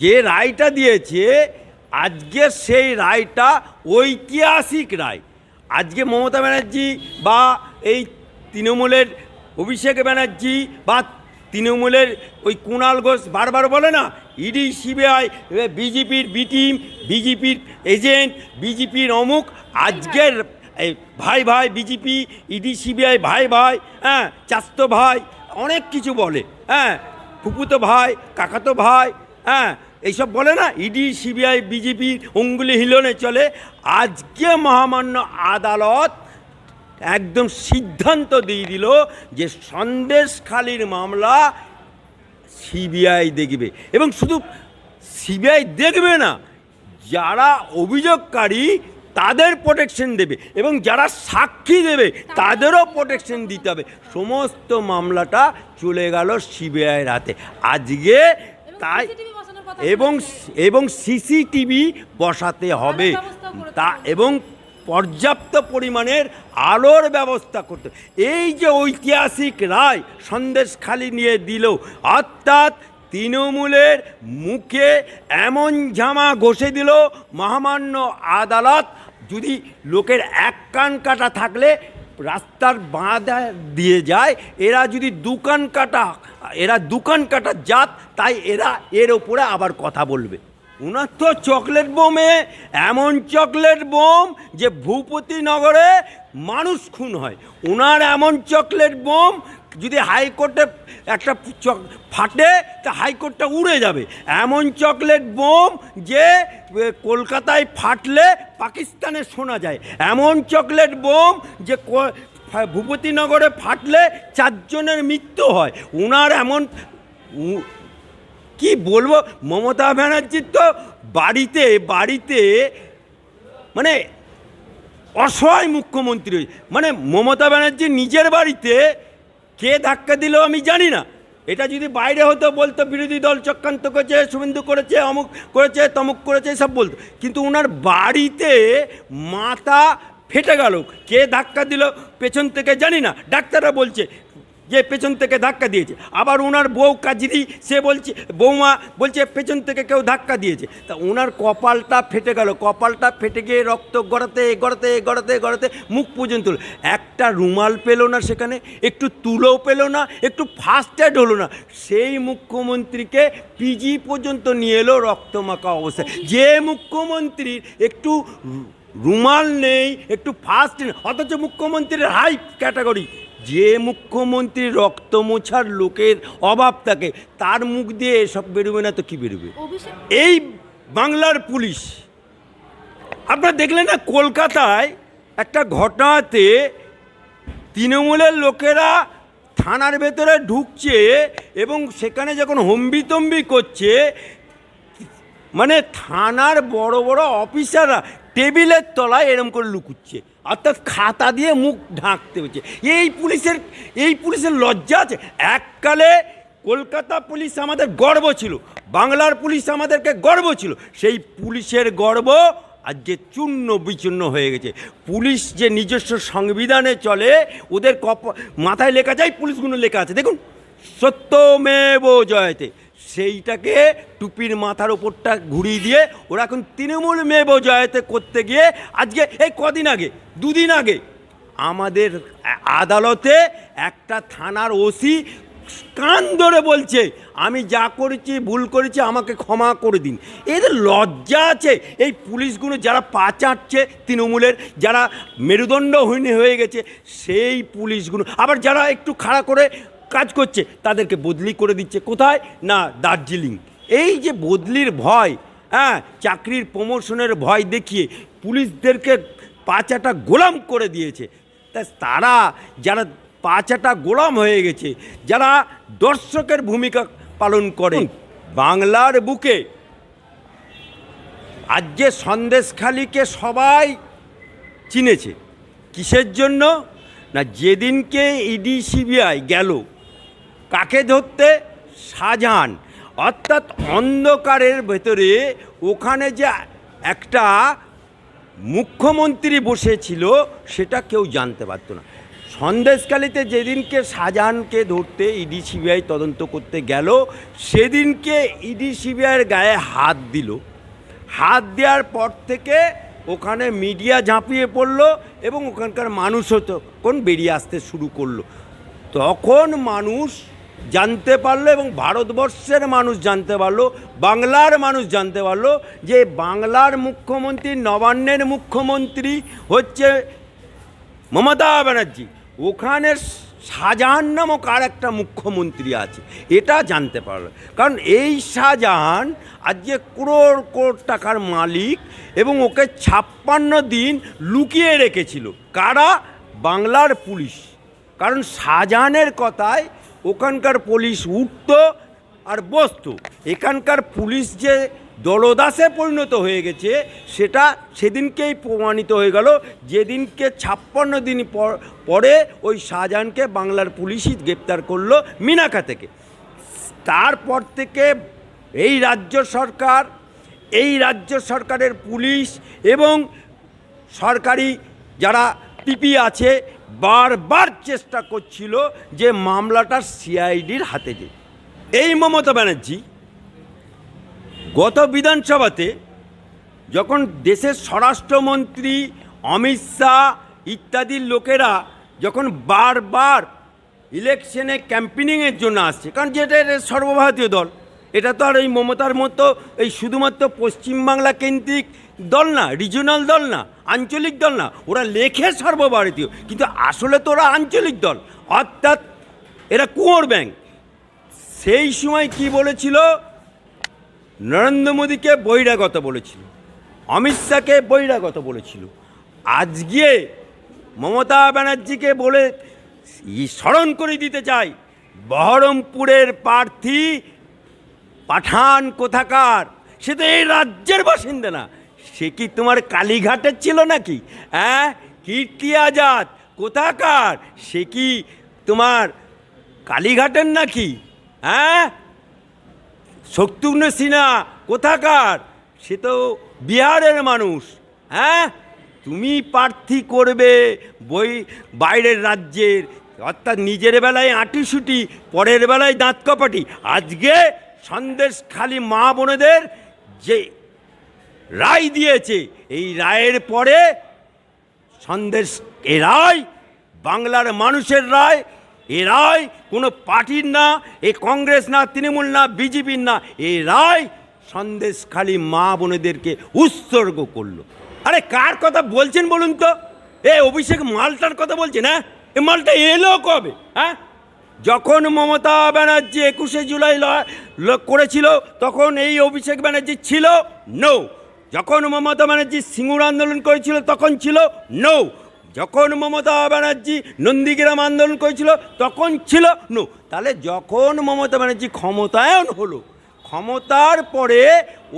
যে রায়টা দিয়েছে, আজকে সেই রায়টা ঐতিহাসিক রায়। আজকে মমতা ব্যানার্জি বা এই তৃণমূলের অভিষেক ব্যানার্জি বা তৃণমূলের ওই কুণাল ঘোষ বারবার বলে না, ইডি, সিবিআই, বিজেপির বি টিম, বিজেপির এজেন্ট, বিজেপির অমুক, আজকের ভাই ভাই বিজেপি, ইডি, সিবিআই ভাই ভাই হ্যাঁ চাস্তো ভাই, অনেক কিছু বলে হ্যাঁ ফুপুতো ভাই, কাকাতো ভাই হ্যাঁ এইসব বলে না ইডি সিবিআই বিজেপি অঙ্গুলি হিলনে চলে। আজকে মহামান্য আদালত একদম সিদ্ধান্ত দিয়ে দিল যে সন্দেশখালির মামলা সিবিআই দেখবে। এবং শুধু সিবিআই দেখবে না, যারা অভিযোগকারী তাদের প্রোটেকশন দেবে এবং যারা সাক্ষী দেবে তাদেরও প্রোটেকশন দিতে হবে। সমস্ত মামলাটা চলে গেল সিবিআইয়ের হাতে। আজকে তাই এবং এবং সিসিটিভি বসাতে হবে। তা এবং পর্যাপ্ত পরিমাণের আলোর ব্যবস্থা করতে এই যে ঐতিহাসিক রায় সন্দেশখালি নিয়ে দিল অর্থাৎ তৃণমূলের মুখে এমন জামা ঘষে দিল মহামান্য আদালত যদি লোকের এক কান কাটা থাকলে রাস্তার বাঁধা দিয়ে যায়, এরা যদি দোকান কাটা, এরা দোকান কাটা জাত, তাই এরা এর ওপরে আবার কথা বলবে। ওনার তো চকলেট বোমে এমন চকলেট বোম যে ভূপতি নগরে মানুষ খুন হয়। ওনার এমন চকলেট বোম যদি হাইকোর্টে একটা চক ফাটে, তা হাইকোর্টটা উড়ে যাবে। এমন চকলেট বোম যে কলকাতায় ফাটলে পাকিস্তানে শোনা যায়। এমন চকলেট বোম যে ভূপতিনগরে ফাটলে চারজনের মৃত্যু হয়। ওনার এমন কি বলব? মমতা ব্যানার্জির তো বাড়িতে বাড়িতে মানে অসহায় মুখ্যমন্ত্রী। মানে মমতা ব্যানার্জি নিজের বাড়িতে কে ধাক্কা দিল আমি জানি না। এটা যদি বাইরে হতো বলতো, বিরোধী দল চক্রান্ত করেছে, শুভেন্দু করেছে, অমুক করেছে, তমুক করেছে সব বলতো। কিন্তু ওনার বাড়িতে মাথা ফেটে গেল। কে ধাক্কা দিল পেছন থেকে জানি না। ডাক্তাররা বলছে যে পেছন থেকে ধাক্কা দিয়েছে। আবার ওনার বউ কাজরি, সে বলছে, বৌমা বলছে, পেছন থেকে কেউ ধাক্কা দিয়েছে। তা ওনার কপালটা ফেটে গেল, কপালটা ফেটে গিয়ে রক্ত গড়াতে গড়াতে গড়াতে গড়াতে মুখ পর্যন্ত। একটা রুমাল পেল না সেখানে, একটু তুলোও পেল না, একটু ফার্স্ট এড হলো না। সেই মুখ্যমন্ত্রীকে পিজি পর্যন্ত নিয়ে এলো রক্তমাখা অবস্থায় যে মুখ্যমন্ত্রীর একটু রুমাল নেই, একটু ফার্স্ট অথচ মুখ্যমন্ত্রীর হাই ক্যাটাগরি যে মুখ্যমন্ত্রী রক্ত মোছার লোকের অভাব থাকে তার মুখ দিয়ে এসব বেরোবে না তো কি বেরোবে? এই বাংলার পুলিশ আপনারা দেখলেন না কলকাতায় একটা ঘটনাতে তৃণমূলের লোকেরা থানার ভেতরে ঢুকছে এবং সেখানে যখন হম্বিতম্বি করছে মানে থানার বড় বড় অফিসাররা টেবিলের তলায় এরম করে লুকুচ্ছে। অর্থাৎ খাতা দিয়ে মুখ ঢাকতে হচ্ছে। এই পুলিশের এই পুলিশের লজ্জা আছে। এককালে কলকাতা পুলিশ আমাদের গর্ব ছিল, বাংলার পুলিশ আমাদেরকে গর্ব ছিল। সেই পুলিশের গর্ব আজকে চূর্ণ বিচূর্ণ হয়ে গেছে। পুলিশ যে নিজস্ব সংবিধানে চলে, ওদের কপ, মাথায় লেখা যায়, পুলিশগুলো লেখা আছে। দেখুন, সত্যমেব জয়তে। সেইটাকে টুপির মাথার ওপরটা ঘুরিয়ে দিয়ে ওরা এখন তৃণমূল মেব জয়তে করতে গিয়ে আজকে এই কদিন আগে, দুদিন আগে আমাদের আদালতে একটা থানার ওসি কান ধরে বলছে, আমি যা করেছি, ভুল করেছি, আমাকে ক্ষমা করে দিন। এদের লজ্জা আছে। এই পুলিশগুলো যারা পা চাটছে তৃণমূলের, যারা মেরুদণ্ডহীন হয়ে গেছে, সেই পুলিশগুলো। আবার যারা একটু খাড়া করে কাজ করছে, তাদেরকে বদলি করে দিচ্ছে। কোথায়? না, দার্জিলিং। এই যে বদলির ভয় হ্যাঁ চাকরির প্রমোশনের ভয় দেখিয়ে পুলিশদেরকে পাচাটা গোলাম করে দিয়েছে। তা তারা, যারা পাচাটা গোলাম হয়ে গেছে, যারা দর্শকের ভূমিকা পালন করে, বাংলার বুকে আজ যে সন্দেশখালিকে সবাই চিনেছে। কিসের জন্য? না, যেদিনকে ইডি, সিবিআই গেল কাকে ধরতে? শাহজাহান। অর্থাৎ অন্ধকারের ভেতরে ওখানে যে একটা মুখ্যমন্ত্রী বসেছিল, সেটা কেউ জানতে পারতো না। সন্দেশকালীতে যেদিনকে শাহজাহানকে ধরতে ইডি সিবিআই তদন্ত করতে গেল, সেদিনকে ইডি সিবিআইয়ের গায়ে হাত দিল। হাত দেওয়ার পর থেকে ওখানে মিডিয়া ঝাঁপিয়ে পড়ল এবং ওখানকার মানুষও তখন বেরিয়ে আসতে শুরু করল। তখন মানুষ জানতে পারল এবং ভারতবর্ষের মানুষ জানতে পারল, বাংলার মানুষ জানতে পারল যে বাংলার মুখ্যমন্ত্রী, নবান্নের মুখ্যমন্ত্রী হচ্ছে মমতা ব্যানার্জি। ওখানে শাহজাহান নামক আর একটা মুখ্যমন্ত্রী আছে, এটা জানতে পারল। কারণ এই শাহজাহান আজকে করোড় করোড় টাকার মালিক এবং ওকে ছাপ্পান্ন দিন লুকিয়ে রেখেছিল। কারা? বাংলার পুলিশ। কারণ শাহজাহানের কথায় ওখানকার পুলিশ উঠত আর বসতো। এখানকার পুলিশ যে দলদাসে পরিণত হয়ে গেছে, সেটা সেদিনকেই প্রমাণিত হয়ে গেল। যেদিনকে ছাপ্পান্ন দিন পর- ওই শাহজাহানকে বাংলার পুলিশই গ্রেপ্তার করল মিনাকা থেকে। তারপর থেকে এই রাজ্য সরকার, এই রাজ্য সরকারের পুলিশ এবং সরকারি যারা পিপি আছে বারবার চেষ্টা করছিল যে মামলাটা সিআইডির হাতে যে। এই মমতা ব্যানার্জি গত বিধানসভাতে যখন দেশের স্বরাষ্ট্রমন্ত্রী, অমিত শাহ ইত্যাদি লোকেরা যখন বারবার ইলেকশনে ক্যাম্পেনিংয়ের জন্য আসছে, কারণ যেটা এটা সর্বভারতীয় দল, এটা তো আর এই মমতার মতো, এই শুধুমাত্র পশ্চিমবাংলা কেন্দ্রিক দল না রিজিওনাল দল না, আঞ্চলিক দল না, ওরা লেখে সর্বভারতীয়। কিন্তু আসলে তো ওরা আঞ্চলিক দল। অর্থাৎ এরা কুয়োর ব্যাংক সেই সময় কি বলেছিল? নরেন্দ্র মোদীকে বহিরাগত বলেছিল। অমিত শাহকে বহিরাগত বলেছিল। আজকে মমতা ব্যানার্জিকে বলে স্মরণ করে দিতে চাই, বহরমপুরের প্রার্থী পাঠান কোথাকার? সে তো এই রাজ্যের বাসিন্দা না। সে কি তোমার কালীঘাটের ছিল নাকি? হ্যাঁ? কীর্তি আজাদ কোথাকার? সে কি তোমার কালীঘাটের নাকি? হ্যাঁ? শত্রুঘ্ন সিনহা, কোথাকার? সে তো বিহারের মানুষ। হ্যাঁ? তুমি প্রার্থী করবে বই, বাইরের রাজ্যের, অর্থাৎ নিজের বেলায় আঁটিসুটি, পরের বেলায় দাঁত কপাটি। আজকে সন্দেশ খালি মা বোনেদের যে রায় দিয়েছে। এই রায়ের পরে সন্দেশ, এ রায়, বাংলার মানুষের রায়, এ রায়, কোনো পার্টির না, এ কংগ্রেস না, তৃণমূল না, বিজেপির না, এ রায় সন্দেশ খালি মা বোনেদেরকে উৎসর্গ করল। আরে কার কথা বলছেন বলুন তো? এ অভিষেক মালটার কথা বলছেন হ্যাঁ? এ মালটা এলো কবে হ্যাঁ? যখন মমতা ব্যানার্জি একুশে জুলাই করেছিল, তখন এই অভিষেক ব্যানার্জি ছিল, নো। যখন মমতা ব্যানার্জি সিঙ্গুর আন্দোলন করেছিল, তখন ছিল নৌ যখন মমতা ব্যানার্জি নন্দীগ্রাম আন্দোলন করেছিল, তখন ছিল নো তাহলে যখন মমতা ব্যানার্জি ক্ষমতায়ন হলো, ক্ষমতার পরে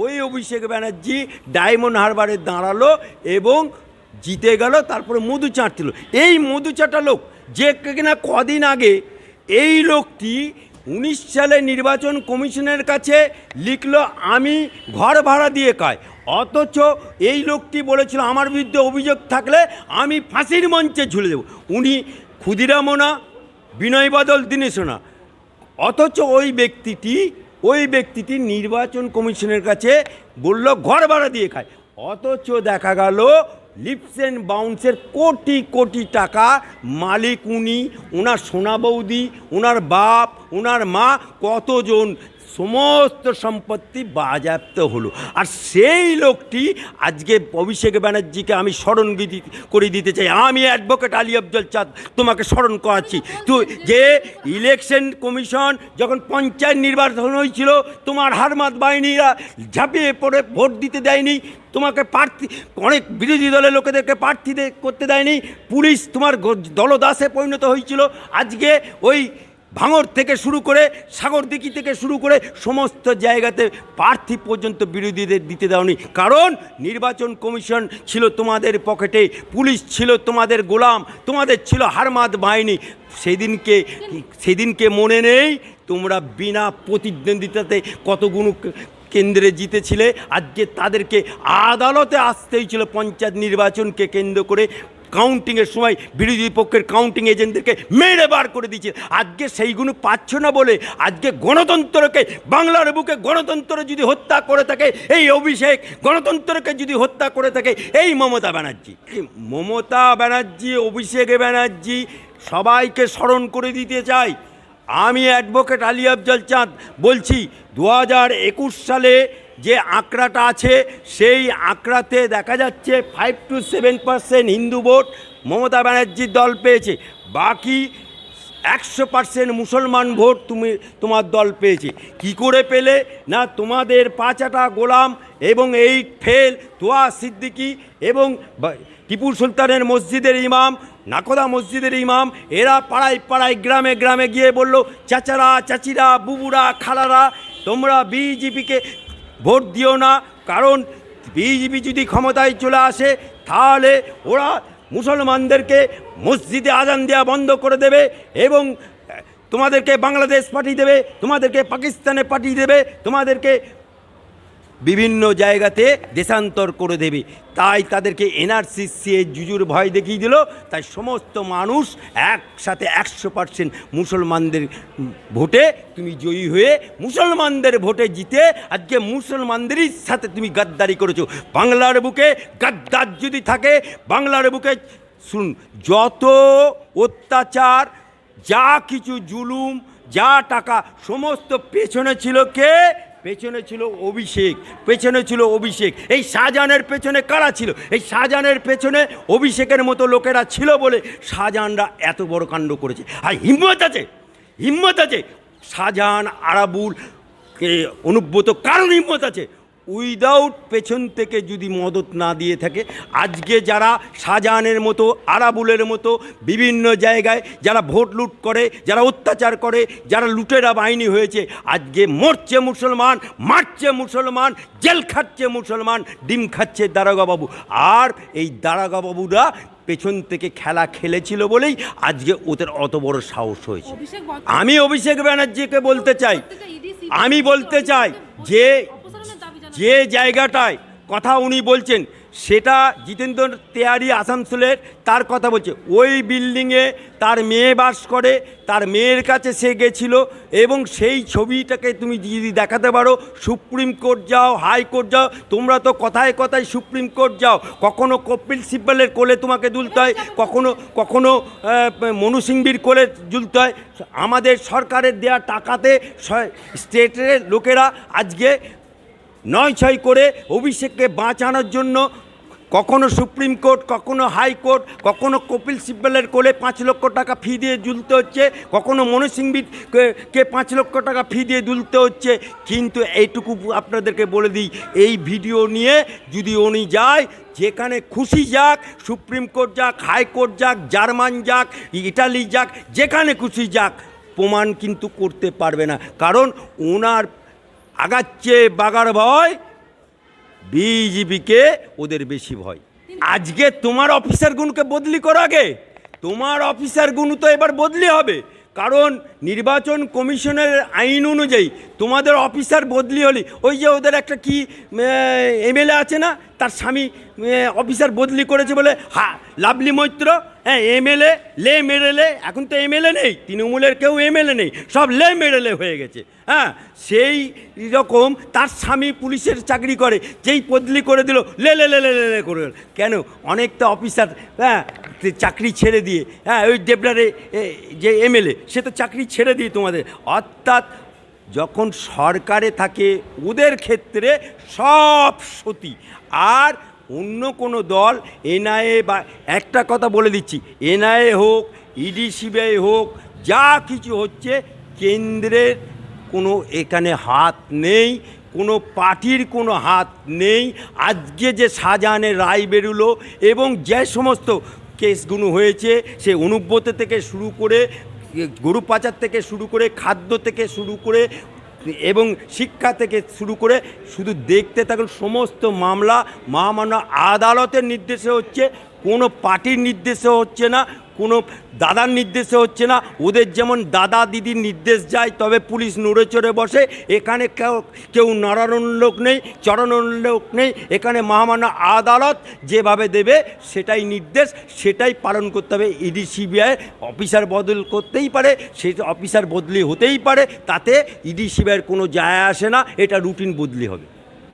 ওই অভিষেক ব্যানার্জি ডায়মন্ড হারবারে দাঁড়াল এবং জিতে গেল, তারপরে মধু চাটছিল এই মধু চাটা লোক, যে কিনা কদিন আগে এই লোকটি উনিশ সালে নির্বাচন কমিশনের কাছে লিখল, আমি ঘর ভাড়া দিয়ে খাই। অথচ এই লোকটি বলেছিল, আমার বিরুদ্ধে অভিযোগ থাকলে আমি ফাঁসির মঞ্চে ঝুলে দেব। উনি ক্ষুদিরামও না বিনয় বাদল দীনেশও না অথচ ওই ব্যক্তিটি ওই ব্যক্তিটি নির্বাচন কমিশনের কাছে বলল, ঘর ভাড়া দিয়ে খায়। অথচ দেখা গেল, লিপস অ্যান্ড বাউন্সের কোটি কোটি টাকা মালিক উনি ওনার সোনা বৌদি ওনার বাপ ওনার মা, কতজন সমস্ত সম্পত্তি বাজেয়াপ্ত হলো। আর সেই লোকটি আজকে অভিষেক ব্যানার্জিকে আমি স্মরণ করে দিতে চাই। আমি অ্যাডভোকেট আলী আফজল চাঁদ, তোমাকে স্মরণ করাচ্ছি। তো যে ইলেকশন কমিশন যখন পঞ্চায়েত নির্বাচন হয়েছিল, তোমার হারমাত বাহিনীরা ঝাঁপিয়ে পড়ে, ভোট দিতে দেয়নি। তোমাকে প্রার্থী, অনেক বিরোধী দলের লোকেদেরকে প্রার্থী করতে দেয়নি। পুলিশ তোমার দলদাসে পরিণত হয়েছিল। আজকে ওই ভাঙর থেকে শুরু করে সাগরদিঘি থেকে শুরু করে সমস্ত জায়গাতে প্রার্থী পর্যন্ত বিরোধীদের দিতে দাওনি। কারণ নির্বাচন কমিশন ছিল তোমাদের পকেটে, পুলিশ ছিল তোমাদের গোলাম, তোমাদের ছিল হারমাদ বাহিনী। সেদিনকে সেদিনকে মনে নেই তোমরা বিনা প্রতিদ্বন্দ্বিতাতে কতগুলো কেন্দ্রে জিতেছিলে? আজকে তাদেরকে আদালতে আসতে হয়েছিল পঞ্চায়েত নির্বাচনকে কেন্দ্র করে কাউন্টিংয়ের সময় বিরোধী পক্ষের কাউন্টিং এজেন্টদেরকে মেরে বার করে দিয়েছে। আজকে সেইগুলো পাচ্ছ না বলে আজকে গণতন্ত্রকে, বাংলার বুকে গণতন্ত্র যদি হত্যা করে থাকে, এই অভিষেক গণতন্ত্রকে যদি হত্যা করে থাকে, এই মমতা ব্যানার্জি। মমতা ব্যানার্জি, অভিষেক ব্যানার্জি সবাইকে স্মরণ করে দিতে চাই আমি অ্যাডভোকেট আলী আফজল চাঁদ বলছি দু হাজার একুশ সালে যে আঁকড়াটা আছে, সেই আঁকড়াতে দেখা যাচ্ছে five to seven percent Hindu vote Mamata ব্যানার্জির দল পেয়েছে। বাকি একশো পার্সেন্ট মুসলমান ভোট তুমি, তোমার দল পেয়েছে। কি করে পেলে? না, তোমাদের পাঁচাটা গোলাম এবং এই ফেল তোয়া সিদ্দিকি এবং বা- টিপু সুলতানের মসজিদের ইমাম, নাকোদা মসজিদের ইমাম, এরা পাড়ায় পাড়ায় গ্রামে গ্রামে গিয়ে বলল, চাচারা, চাচিরা, বুবুরা, খালারা, তোমরা বিজেপিকে ভোট দিও না, কারণ বিজেপি যদি ক্ষমতায় চলে আসে, তাহলে ওরা মুসলমানদেরকে মসজিদে আজান দেওয়া বন্ধ করে দেবে এবং তোমাদেরকে বাংলাদেশ পাঠিয়ে দেবে, তোমাদেরকে পাকিস্তানে পাঠিয়ে দেবে, তোমাদেরকে বিভিন্ন জায়গাতে দেশান্তর করে দেবে। তাই তাদেরকে এনআরসি সিএ জুজুর ভয় দেখিয়ে দিল। তাই সমস্ত মানুষ একসাথে একশো পার্সেন্ট মুসলমানদের ভোটে তুমি জয়ী হয়ে মুসলমানদের ভোটে জিতে আজকে মুসলমানদেরই সাথে তুমি গাদ্দারি করেছ। বাংলার বুকে গাদ্দার যদি থাকে, বাংলার বুকে শুন যত অত্যাচার, যা কিছু জুলুম, যা টাকা, সমস্ত পেছনে ছিল কে? পেছনে ছিল অভিষেক, পেছনে ছিল অভিষেক। এই শাহজাহানের পেছনে কারা ছিল? এই শাহজাহানের পেছনে অভিষেকের মতো লোকেরা ছিল বলে শাহজাহানরা এত বড় কাণ্ড করেছে। আর হিম্মত আছে হিম্মত আছে। শাহজাহান আরাবুল অনুব্রত কারণ হিম্মত আছে। উইদাউট পেছন থেকে যদি মদত না দিয়ে থাকে আজকে যারা শাহজাহানের মতো আরাবুলের মতো বিভিন্ন জায়গায় যারা ভোট লুট করে যারা অত্যাচার করে যারা লুটেরা বাহিনী হয়েছে আজকে মরছে মুসলমান মারছে মুসলমান জেল খাচ্ছে মুসলমান ডিম খাচ্ছে দারোগাবাবু আর এই দারোগাবাবুরা পেছন থেকে খেলা খেলেছিল বলেই আজকে ওদের অত বড় সাহস হয়েছে আমি অভিষেক ব্যানার্জিকে বলতে চাই আমি বলতে চাই যে। যে জায়গাটায় কথা উনি বলছেন, সেটা জিতেন্দ্র তেয়ারি আসানসোলের তার কথা বলছে। ওই বিল্ডিংয়ে তার মেয়ে বাস করে, তার মেয়ের কাছে সে গেছিল এবং সেই ছবিটাকে তুমি যদি দেখাতে পারো, সুপ্রিম কোর্ট যাও হাইকোর্ট যাও, তোমরা তো কথায় কথায় সুপ্রিম কোর্ট যাও। কখনো কপিল সিব্বলের কোলে তোমাকে দুলতে হয়, কখনো কখনো মনু সিংবির কোলে দুলতে হয়। আমাদের সরকারের দেওয়া টাকাতে স্টেটের লোকেরা আজকে নয় ছয় করে অভিষেককে বাঁচানোর জন্য কখনো সুপ্রিম কোর্ট, কখনো হাইকোর্ট কখনো কপিল সিব্বলের কোলে পাঁচ লক্ষ টাকা ফি দিয়ে দুলতে হচ্ছে, কখনো কে পাঁচ লক্ষ টাকা ফি দিয়ে দুলতে হচ্ছে। কিন্তু এইটুকু আপনাদেরকে বলে দিই, এই ভিডিও নিয়ে যদি উনি যায়, যেখানে খুশি যাক, সুপ্রিম কোর্ট যাক হাইকোর্ট যাক, জার্মান যাক, ইটালি যাক, যেখানে খুশি যাক, প্রমাণ কিন্তু করতে পারবে না। কারণ ওনার আগাচ্ছে বাগার ভয়, বিজেপিকে ওদের বেশি ভয়। আজকে তোমার অফিসারগুলোকে বদলি করো আগে। তোমার অফিসারগুলো তো এবার বদলি হবে। কারণ নির্বাচন কমিশনের আইন অনুযায়ী তোমাদের অফিসার বদলি হলে, ওই যে ওদের একটা কি এমএলএ আছে না, তার স্বামী অফিসার বদলি করেছে বলে, হা, লাভলি মৈত্র হ্যাঁ এমএলএ লে মেরেলে এখন তো এমএলএ নেই তৃণমূলের কেউ এমএলএ নেই সব লে মেরেলে হয়ে গেছে। হ্যাঁ সেই রকম তার স্বামী পুলিশের চাকরি করে যেই বদলি করে দিল লে লে লে লে লে করে। কেন? অনেকটা অফিসার হ্যাঁ চাকরি ছেড়ে দিয়ে হ্যাঁ ওই এ, যে এমএলএ সে তো চাকরি ছেড়ে দিয়ে তোমাদের। অর্থাৎ যখন সরকারে থাকে ওদের ক্ষেত্রে সব সতী। আর অন্য কোনো দল, এনআইএ বা, একটা কথা বলে দিচ্ছি। এনআইএ হোক, ইডি, সিবিআই হোক, যা কিছু হচ্ছে, কেন্দ্রের কোনো এখানে হাত নেই, কোনো পার্টির কোনো হাত নেই। আজকে যে শাহজাহানের রায় বেরুলো এবং যে সমস্ত কেসগুলো হয়েছে, সে অনুব্রত থেকে শুরু করে, গরু পাচার থেকে শুরু করে, খাদ্য থেকে শুরু করে এবং শিক্ষা থেকে শুরু করে শুধু দেখতে থাকুন সমস্ত মামলা মহামান্য আদালতের নির্দেশে হচ্ছে কোনো পার্টির নির্দেশে হচ্ছে না, কোনো দাদার নির্দেশে হচ্ছে না। ওদের যেমন দাদা দিদির নির্দেশ যায়, তবে পুলিশ নড়ে চড়ে বসে। এখানে কেউ কেউ নড়ানোর লোক নেই, চড়ানোর লোক নেই। এখানে মহামান্য আদালত যেভাবে দেবে সেটাই নির্দেশ, সেটাই পালন করতে হবে। ইডি, সিবিআই অফিসার বদল করতেই পারে সেই অফিসার বদলি হতেই পারে। তাতে ইডি, সিবিআইয়ের কোনো যায় আসে না, এটা রুটিন বদলি হবে।